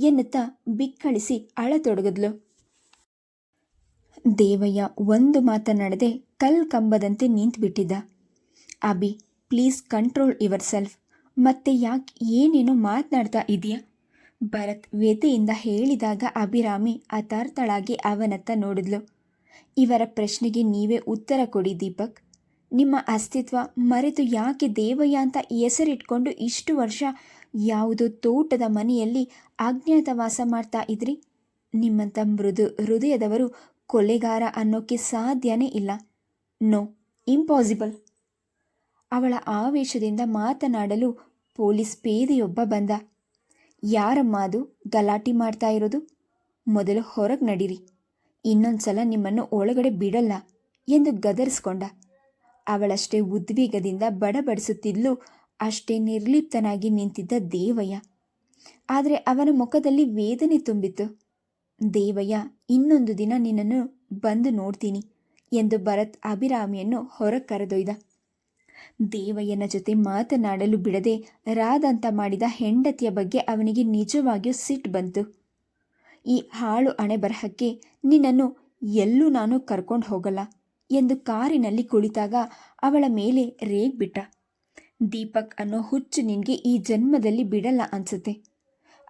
ಎನ್ನುತ್ತಾ ಬಿಕ್ಕಳಿಸಿ ಅಳತೊಡಗಿದ್ಲು. ದೇವಯ್ಯ ಒಂದು ಮಾತನಾಡದೆ ಕಲ್ ಕಂಬದಂತೆ ನಿಂತುಬಿಟ್ಟಿದ್ದ. Abhi please control yourself. ಮತ್ತೆ ಯಾಕೆ ಏನೇನೋ ಮಾತನಾಡ್ತಾ ಇದೆಯಾ ಭರತ್ ವ್ಯಥೆಯಿಂದ ಹೇಳಿದಾಗ ಅಭಿರಾಮಿ ಅತಾರ್ಥಳಾಗಿ ಅವನತ್ತ ನೋಡಿದ್ಲು. ಇವರ ಪ್ರಶ್ನೆಗೆ ನೀವೇ ಉತ್ತರ ಕೊಡಿ ದೀಪಕ್. ನಿಮ್ಮ ಅಸ್ತಿತ್ವ ಮರೆತು ಯಾಕೆ ದೇವಯ್ಯ ಅಂತ ಹೆಸರಿಟ್ಕೊಂಡು ಇಷ್ಟು ವರ್ಷ ಯಾವುದೋ ತೋಟದ ಮನೆಯಲ್ಲಿ ಅಜ್ಞಾತವಾಸ ಮಾಡ್ತಾ ಇದ್ರಿ? ನಿಮ್ಮಂಥ ಮೃದು ಹೃದಯದವರು ಕೊಲೆಗಾರ ಅನ್ನೋಕ್ಕೆ ಸಾಧ್ಯನೇ ಇಲ್ಲ. No, impossible. ಅವಳ ಆವೇಶದಿಂದ ಮಾತನಾಡಲು ಪೊಲೀಸ್ ಪೇದೆಯೊಬ್ಬ ಬಂದ. ಯಾರಮ್ಮ ಅದು ಗಲಾಟೆ ಮಾಡ್ತಾ ಇರೋದು? ಮೊದಲು ಹೊರಗೆ ನಡೀರಿ. ಇನ್ನೊಂದ್ಸಲ ನಿಮ್ಮನ್ನು ಒಳಗಡೆ ಬಿಡಲ್ಲ ಎಂದು ಗದರಿಸ್ಕೊಂಡ. ಅವಳಷ್ಟೇ ಉದ್ವೇಗದಿಂದ ಬಡಬಡಿಸುತ್ತಿದ್ಲು, ಅಷ್ಟೇ ನಿರ್ಲಿಪ್ತನಾಗಿ ನಿಂತಿದ್ದ ದೇವಯ್ಯ. ಆದರೆ ಅವನ ಮುಖದಲ್ಲಿ ವೇದನೆ ತುಂಬಿತ್ತು. ದೇವಯ್ಯ, ಇನ್ನೊಂದು ದಿನ ನಿನ್ನನ್ನು ಬಂದು ನೋಡ್ತೀನಿ ಎಂದು ಭರತ್ ಅಭಿರಾಮಿಯನ್ನು ಹೊರ ಕರೆದೊಯ್ದ ದೇವಯ್ಯನ ಜೊತೆ ಮಾತನಾಡಲು ಬಿಡದೆ ರಾದಂತ ಮಾಡಿದ ಹೆಂಡತಿಯ ಬಗ್ಗೆ ಅವನಿಗೆ ನಿಜವಾಗಿಯೂ ಸಿಟ್ಟು ಬಂತು. ಈ ಹಾಳು ಅಣೆ ಬರಹಕ್ಕೆ ನಿನ್ನನ್ನು ಎಲ್ಲೂ ನಾನು ಕರ್ಕೊಂಡು ಹೋಗಲ್ಲ ಎಂದು ಕಾರಿನಲ್ಲಿ ಕುಳಿತಾಗ ಅವಳ ಮೇಲೆ ರೇಗ್ಬಿಟ್ಟ ದೀಪಕ್ ಅನ್ನೋ ಹುಚ್ಚು ನಿನಗೆ ಈ ಜನ್ಮದಲ್ಲಿ ಬಿಡಲ್ಲ ಅನ್ಸುತ್ತೆ.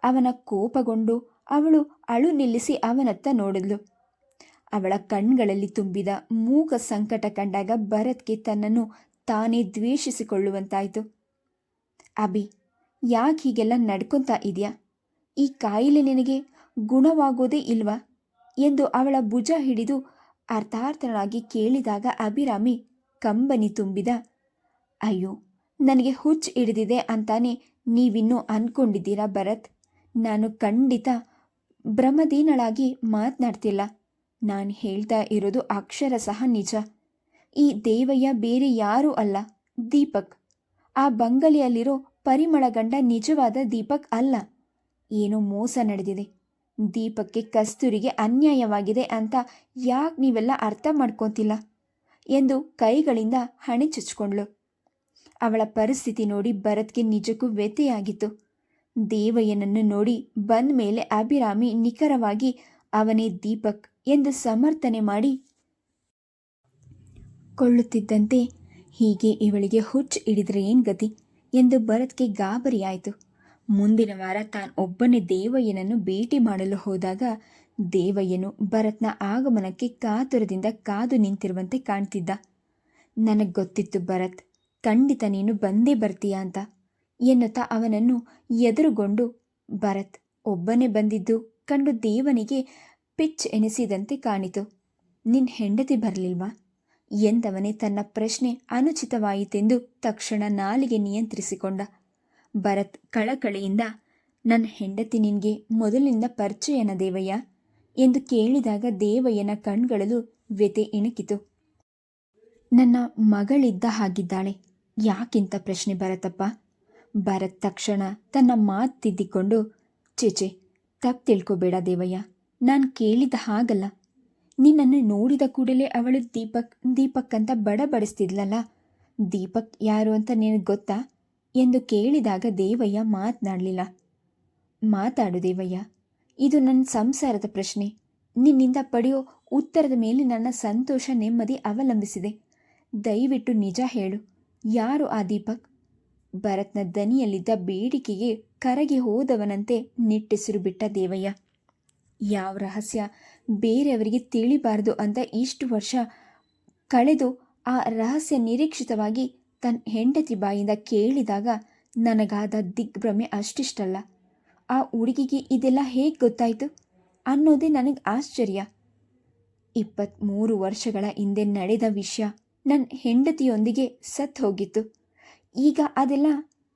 ಅವನ ಕೋಪಗೊಂಡು ಅವಳು ಅಳು ನಿಲ್ಲಿಸಿ ಅವನತ್ತ ನೋಡಿದ್ಲು. ಅವಳ ಕಣ್ಗಳಲ್ಲಿ ತುಂಬಿದ ಮೂಕ ಸಂಕಟ ಕಂಡಾಗ ಭರತ್ಗೆ ತನ್ನನ್ನು ತಾನೇ ದ್ವೇಷಿಸಿಕೊಳ್ಳುವಂತಾಯಿತು. ಅಭಿ, ಯಾಕೆ ಹೀಗೆಲ್ಲ ನಡ್ಕೊತಾ ಇದೆಯಾ? ಈ ಕಾಯಿಲೆ ನಿನಗೆ ಗುಣವಾಗೋದೇ ಇಲ್ವಾ? ಎಂದು ಅವಳ ಭುಜ ಹಿಡಿದು ಅರ್ಥಾರ್ಥನಾಗಿ ಕೇಳಿದಾಗ ಅಭಿರಾಮಿ ಕಂಬನಿ ತುಂಬಿದ. ಅಯ್ಯೋ, ನನಗೆ ಹುಚ್ಚು ಹಿಡಿದಿದೆ ಅಂತಾನೆ ನೀವಿನ್ನೂ ಅನ್ಕೊಂಡಿದ್ದೀರಾ ಭರತ್? ನಾನು ಖಂಡಿತ ಭ್ರಮದೀನಳಾಗಿ ಮಾತನಾಡ್ತಿಲ್ಲ. ನಾನು ಹೇಳ್ತಾ ಇರೋದು ಅಕ್ಷರ ಸಹ ನಿಜ. ಈ ದೇವಯ್ಯ ಬೇರೆ ಯಾರೂ ಅಲ್ಲ, ದೀಪಕ್. ಆ ಬಂಗಲೆಯಲ್ಲಿರೋ ಪರಿಮಳ ಗಂಡ ನಿಜವಾದ ದೀಪಕ್ ಅಲ್ಲ. ಏನೋ ಮೋಸ ನಡೆದಿದೆ. ದೀಪಕ್ಕೆ ಕಸ್ತೂರಿಗೆ ಅನ್ಯಾಯವಾಗಿದೆ ಅಂತ ಯಾಕೆ ನೀವೆಲ್ಲ ಅರ್ಥ ಮಾಡ್ಕೊತಿಲ್ಲ? ಎಂದು ಕೈಗಳಿಂದ ಹಣೆ ಚುಚ್ಕೊಂಡ್ಳು ಅವಳ ಪರಿಸ್ಥಿತಿ ನೋಡಿ ಭರತ್ಗೆ ನಿಜಕ್ಕೂ ವ್ಯಥೆಯಾಗಿತ್ತು. ದೇವಯ್ಯನನ್ನು ನೋಡಿ ಬಂದ ಮೇಲೆ ಅಭಿರಾಮಿ ನಿಖರವಾಗಿ, ಅವನೇ ದೀಪಕ್ ಎಂದು ಸಮರ್ಥನೆ ಮಾಡಿ ಕೊಳ್ಳುತ್ತಿದ್ದಂತೆ ಹೀಗೆ ಇವಳಿಗೆ ಹುಚ್ಚು ಹಿಡಿದ್ರೆ ಏನು ಗತಿ? ಎಂದು ಭರತ್ಗೆ ಗಾಬರಿಯಾಯಿತು. ಮುಂದಿನ ವಾರ ತಾನು ಒಬ್ಬನೇ ದೇವಯ್ಯನನ್ನು ಭೇಟಿ ಮಾಡಲು ಹೋದಾಗ ದೇವಯ್ಯನು ಭರತ್ನ ಆಗಮನಕ್ಕೆ ಕಾತುರದಿಂದ ಕಾದು ನಿಂತಿರುವಂತೆ ಕಾಣ್ತಿದ್ದ. ನನಗೆ ಗೊತ್ತಿತ್ತು ಭರತ್, ಖಂಡಿತ ನೀನು ಬಂದೇ ಬರ್ತೀಯ ಅಂತ. ಎನ್ನುತ್ತಾ ಅವನನ್ನು ಎದುರುಗೊಂಡು, ಭರತ್ ಒಬ್ಬನೇ ಬಂದಿದ್ದು ಕಂಡು ದೇವನಿಗೆ ಪಿಚ್ ಎನಿಸಿದಂತೆ ಕಾಣಿತು. ನಿನ್ನ ಹೆಂಡತಿ ಬರಲಿಲ್ವಾ? ಎಂದವನೇ ತನ್ನ ಪ್ರಶ್ನೆ ಅನುಚಿತವಾಯಿತೆಂದು ತಕ್ಷಣ ನಾಲಿಗೆ ನಿಯಂತ್ರಿಸಿಕೊಂಡ. ಭರತ್ ಕಳಕಳಿಯಿಂದ, ನನ್ನ ಹೆಂಡತಿ ನಿನಗೆ ಮೊದಲಿಂದ ಪರಿಚಯನ ದೇವಯ್ಯ ಎಂದು ಕೇಳಿದಾಗ ದೇವಯ್ಯನ ಕಣ್ಗಳಲ್ಲೂ ವ್ಯತೆ ಇಣುಕಿತು ನನ್ನ ಮಗಳಿದ್ದ ಹಾಗಿದ್ದಾಳೆ. ಯಾಕಿಂತ ಪ್ರಶ್ನೆ ಬರತ್ತಪ್ಪ ಭರತ್ ತಕ್ಷಣ ತನ್ನ ಮಾತು ತಿದ್ದಿಕೊಂಡು ಚೇಚೆ ತಪ್ಪು ತಿಳ್ಕೊಬೇಡ ದೇವಯ್ಯ. ನಾನು ಕೇಳಿದ ಹಾಗಲ್ಲ. ನಿನ್ನನ್ನು ನೋಡಿದ ಕೂಡಲೇ ಅವಳು ದೀಪಕ್ ದೀಪಕ್ ಅಂತ ಬಡಬಡಿಸ್ತಿದ್ಲಲ್ಲ. ದೀಪಕ್ ಯಾರು ಅಂತ ನಿನಗೆ ಗೊತ್ತಾ? ಎಂದು ಕೇಳಿದಾಗ ದೇವಯ್ಯ ಮಾತನಾಡಲಿಲ್ಲ. ಮಾತಾಡು ದೇವಯ್ಯ, ಇದು ನನ್ನ ಸಂಸಾರದ ಪ್ರಶ್ನೆ. ನಿನ್ನಿಂದ ಪಡೆಯೋ ಉತ್ತರದ ಮೇಲೆ ನನ್ನ ಸಂತೋಷ ನೆಮ್ಮದಿ ಅವಲಂಬಿಸಿದೆ. ದಯವಿಟ್ಟು ನಿಜ ಹೇಳು, ಯಾರು ಆ ದೀಪಕ್? ಭರತ್ನ ದನಿಯಲ್ಲಿದ್ದ ಬೇಡಿಕೆಗೆ ಕರಗಿ ಹೋದವನಂತೆ ನಿಟ್ಟಿಸಿರು ಬಿಟ್ಟ ದೇವಯ್ಯ. ಯಾವ ರಹಸ್ಯ? ಬೇರೆಯವರಿಗೆ ತಿಳಿಬಾರದು ಅಂತ ಇಷ್ಟು ವರ್ಷ ಕಳೆದು ಆ ರಹಸ್ಯ ನಿರೀಕ್ಷಿತವಾಗಿ ತನ್ನ ಹೆಂಡತಿ ಬಾಯಿಂದ ಕೇಳಿದಾಗ ನನಗಾದ ದಿಗ್ಭ್ರಮೆ ಅಷ್ಟಿಷ್ಟಲ್ಲ. ಆ ಹುಡುಗಿಗೆ ಇದೆಲ್ಲ ಹೇಗೆ ಗೊತ್ತಾಯಿತು? ಅನ್ನೋದೇ ನನಗೆ ಆಶ್ಚರ್ಯ. ಇಪ್ಪತ್ತ್ಮೂರು ವರ್ಷಗಳ ಹಿಂದೆ ನಡೆದ ವಿಷಯ ನನ್ನ ಹೆಂಡತಿಯೊಂದಿಗೆ ಸತ್ತು ಹೋಗಿತ್ತು. ಈಗ ಅದೆಲ್ಲ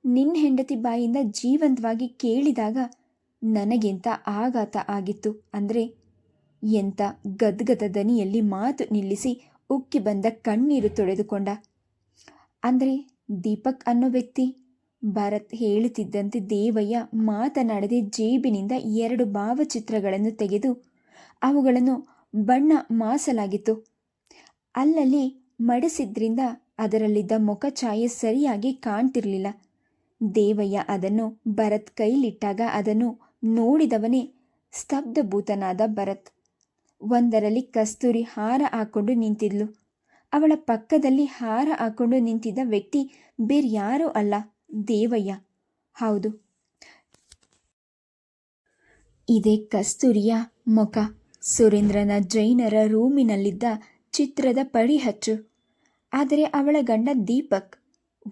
ನಿನ್ನ ಹೆಂಡತಿ ಬಾಯಿಂದ ಜೀವಂತವಾಗಿ ಕೇಳಿದಾಗ ನನಗೆಂಥ ಆಘಾತ ಆಗಿತ್ತು ಅಂದರೆ ಎಂಥ ಗದ್ಗದ ದನಿಯಲ್ಲಿ ಮಾತು ನಿಲ್ಲಿಸಿ ಉಕ್ಕಿ ಬಂದ ಕಣ್ಣೀರು ತೊಳೆದುಕೊಂಡ. ಅಂದರೆ ದೀಪಕ್ ಅನ್ನೋ ವ್ಯಕ್ತಿ ಭರತ್ ಹೇಳುತ್ತಿದ್ದಂತೆ ದೇವಯ್ಯ ಮಾತನಾಡದೆ ಜೇಬಿನಿಂದ ಎರಡು ಭಾವಚಿತ್ರಗಳನ್ನು ತೆಗೆದು ಅವುಗಳನ್ನು ಬಣ್ಣ ಮಾಸಲಾಗಿತ್ತು. ಅಲ್ಲಲ್ಲಿ ಮಡಿಸಿದ್ರಿಂದ ಅದರಲ್ಲಿದ್ದ ಮುಖ ಛಾಯೆ ಸರಿಯಾಗಿ ಕಾಣ್ತಿರಲಿಲ್ಲ. ದೇವಯ್ಯ ಅದನ್ನು ಭರತ್ ಕೈಲಿಟ್ಟಾಗ ಅದನ್ನು ನೋಡಿದವನೇ ಸ್ತಬ್ಧಭೂತನಾದ ಭರತ್. ಒಂದರಲ್ಲಿ ಕಸ್ತೂರಿ ಹಾರ ಹಾಕೊಂಡು ನಿಂತಿದ್ಲು. ಅವಳ ಪಕ್ಕದಲ್ಲಿ ಹಾರ ಹಾಕೊಂಡು ನಿಂತಿದ್ದ ವ್ಯಕ್ತಿ ಬೇರ್ಯಾರೂ ಅಲ್ಲ, ದೇವಯ್ಯ. ಹೌದು. ಇದೇ ಕಸ್ತೂರಿಯ ಮುಖ. ಸುರೇಂದ್ರನ ಜೈನರ ರೂಮಿನಲ್ಲಿದ್ದ ಚಿತ್ರದ ಪಡಿ ಹಚ್ಚು ಆದರೆ ಅವಳ ಗಂಡ ದೀಪಕ್.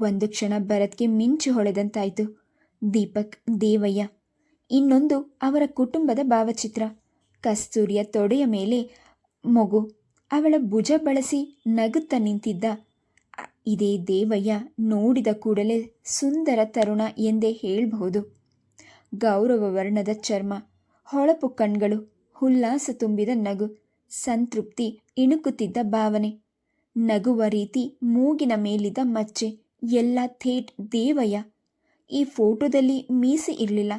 ಒಂದು ಕ್ಷಣ ಭರತ್ಗೆ ಮಿಂಚು ಹೊಳೆದಂತಾಯಿತು ದೀಪಕ್, ದೇವಯ್ಯ. ಇನ್ನೊಂದು ಅವರ ಕುಟುಂಬದ ಭಾವಚಿತ್ರ. ಕಸ್ತೂರಿಯ ತೊಡೆಯ ಮೇಲೆ ಮಗು. ಅವಳ ಭುಜ ಬಳಸಿ ನಗುತ್ತಾ ನಿಂತಿದ್ದ. ಇದೇ ದೇವಯ್ಯ ನೋಡಿದ ಕೂಡಲೇ ಸುಂದರ ತರುಣ ಎಂದೇ ಹೇಳಬಹುದು. ಗೌರವ ವರ್ಣದ ಚರ್ಮ, ಹೊಳಪು ಕಣ್ಗಳು ಹುಲ್ಲಾಸ ತುಂಬಿದ ನಗು, ಸಂತೃಪ್ತಿ ಇಣುಕುತ್ತಿದ್ದ ಭಾವನೆ. ನಗುವ ರೀತಿ ಮೂಗಿನ ಮೇಲಿದ್ದ ಮಚ್ಚೆ, ಎಲ್ಲ ಥೇಟ್ ದೇವಯ್ಯ. ಈ ಫೋಟೋದಲ್ಲಿ ಮೀಸೆ ಇರಲಿಲ್ಲ.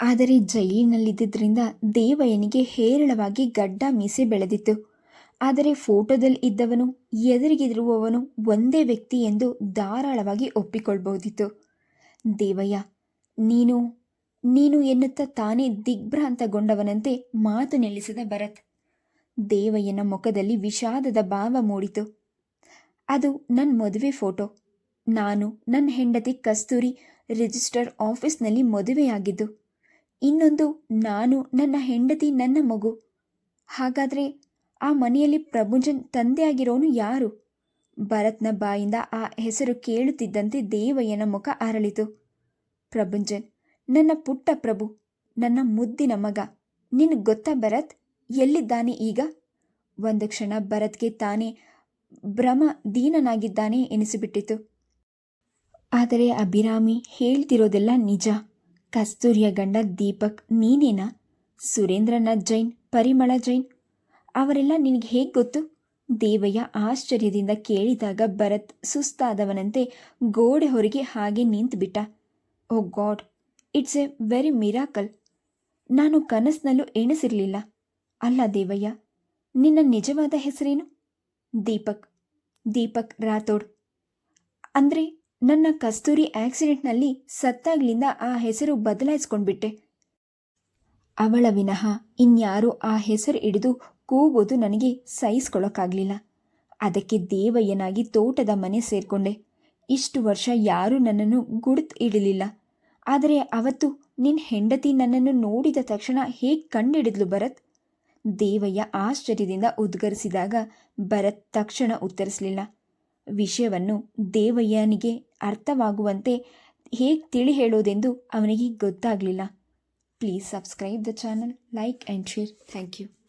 ಆದರೆ ಜೈಲಿನಲ್ಲಿದ್ದರಿಂದ ದೇವಯ್ಯನಿಗೆ ಹೇರಳವಾಗಿ ಗಡ್ಡ ಮೀಸೆ ಬೆಳೆದಿತ್ತು. ಆದರೆ ಫೋಟೋದಲ್ಲಿ ಇದ್ದವನು, ಎದುರಿಗಿರುವವನು ಒಂದೇ ವ್ಯಕ್ತಿ ಎಂದು ಧಾರಾಳವಾಗಿ ಒಪ್ಪಿಕೊಳ್ಬಹುದಿತ್ತು ದೇವಯ್ಯ, ನೀನು ನೀನು ಎನ್ನುತ್ತಾ ತಾನೇ ದಿಗ್ಭ್ರಾಂತಗೊಂಡವನಂತೆ ಮಾತು ನಿಲ್ಲಿಸಿದ ಭರತ್. ದೇವಯ್ಯನ ಮುಖದಲ್ಲಿ ವಿಷಾದದ ಭಾವ ಮೂಡಿತು. ಅದು ನನ್ನ ಮದುವೆ ಫೋಟೋ. ನಾನು ನನ್ನ ಹೆಂಡತಿ ಕಸ್ತೂರಿ ರಿಜಿಸ್ಟರ್ ಆಫೀಸ್ನಲ್ಲಿ ಮದುವೆಯಾಗಿದ್ದು. ಇನ್ನೊಂದು ನಾನು ನನ್ನ ಹೆಂಡತಿ ನನ್ನ ಮಗು. ಹಾಗಾದರೆ ಆ ಮನೆಯಲ್ಲಿ ಪ್ರಭುಜನ್ ತಂದೆಯಾಗಿರೋನು ಯಾರು? ಭರತ್ನ ಬಾಯಿಂದ ಆ ಹೆಸರು ಕೇಳುತ್ತಿದ್ದಂತೆ ದೇವಯ್ಯನ ಮುಖ ಅರಳಿತು. ಪ್ರಭುಂಜನ್, ನನ್ನ ಪುಟ್ಟ ಪ್ರಭು, ನನ್ನ ಮುದ್ದಿನ ಮಗ, ನಿನ್ ಗೊತ್ತಾ ಭರತ್? ಎಲ್ಲಿದ್ದಾನೆ ಈಗ? ಒಂದು ಕ್ಷಣ ಭರತ್ಗೆ ತಾನೇ ಭ್ರಮ ದೀನನಾಗಿದ್ದಾನೆ ಎನಿಸಿಬಿಟ್ಟಿತು ಆದರೆ ಅಭಿರಾಮಿ ಹೇಳ್ತಿರೋದೆಲ್ಲ ನಿಜ. ಕಸ್ತೂರಿಯ ಗಂಡ ದೀಪಕ್, ನೀನೇನಾ? ಸುರೇಂದ್ರನ ಜೈನ್, ಪರಿಮಳ ಜೈನ್? ಅವರೆಲ್ಲ ನಿನಗೆ ಹೇಗೆ ಗೊತ್ತು? ದೇವಯ್ಯ ಆಶ್ಚರ್ಯದಿಂದ ಕೇಳಿದಾಗ ಭರತ್ ಸುಸ್ತಾದವನಂತೆ ಗೋಡೆ ಹೊರಗೆ ಹಾಗೆ ನಿಂತುಬಿಟ್ಟ. ಓ god, it's a very miracle. ನಾನು ಕನಸಿನಲ್ಲೂ ಎಣಿಸಿರಲಿಲ್ಲ. ಅಲ್ಲ ದೇವಯ್ಯ, ನಿನ್ನ ನಿಜವಾದ ಹೆಸರೇನು? ದೀಪಕ್. ದೀಪಕ್ ರಾಥೋಡ್. ಅಂದರೆ ನನ್ನ ಕಸ್ತೂರಿ ಆಕ್ಸಿಡೆಂಟ್ನಲ್ಲಿ ಸತ್ತಾಗ್ಲಿಂದ ಆ ಹೆಸರು ಬದಲಾಯಿಸ್ಕೊಂಡ್ಬಿಟ್ಟೆ. ಅವಳ ವಿನಃ ಇನ್ಯಾರೂ ಆ ಹೆಸರು ಹಿಡಿದು ಕೂಗೋದು ನನಗೆ ಸಹಿಸ್ಕೊಳ್ಳೋಕ್ಕಾಗಲಿಲ್ಲ. ಅದಕ್ಕೆ ದೇವಯ್ಯನಾಗಿ ತೋಟದ ಮನೆ ಸೇರಿಕೊಂಡೆ. ಇಷ್ಟು ವರ್ಷ ಯಾರೂ ನನ್ನನ್ನು ಗುಡ್ತ್ ಇಡಲಿಲ್ಲ ಆದರೆ ಅವತ್ತು ನಿನ್ನ ಹೆಂಡತಿ ನನ್ನನ್ನು ನೋಡಿದ ತಕ್ಷಣ ಹೇಗೆ ಕಂಡಿಡಿದ್ಲು ಭರತ್? ದೇವಯ್ಯ ಆಶ್ಚರ್ಯದಿಂದ ಉದ್ಗರಿಸಿದಾಗ ಭರತ್ ತಕ್ಷಣ ಉತ್ತರಿಸಲಿಲ್ಲ. ವಿಷಯವನ್ನು ದೇವಯ್ಯನಿಗೆ ಅರ್ಥವಾಗುವಂತೆ ಹೇಗೆ ತಿಳಿ ಹೇಳೋದೆಂದು ಅವನಿಗೆ ಗೊತ್ತಾಗಲಿಲ್ಲ. Please subscribe the channel like and share thank you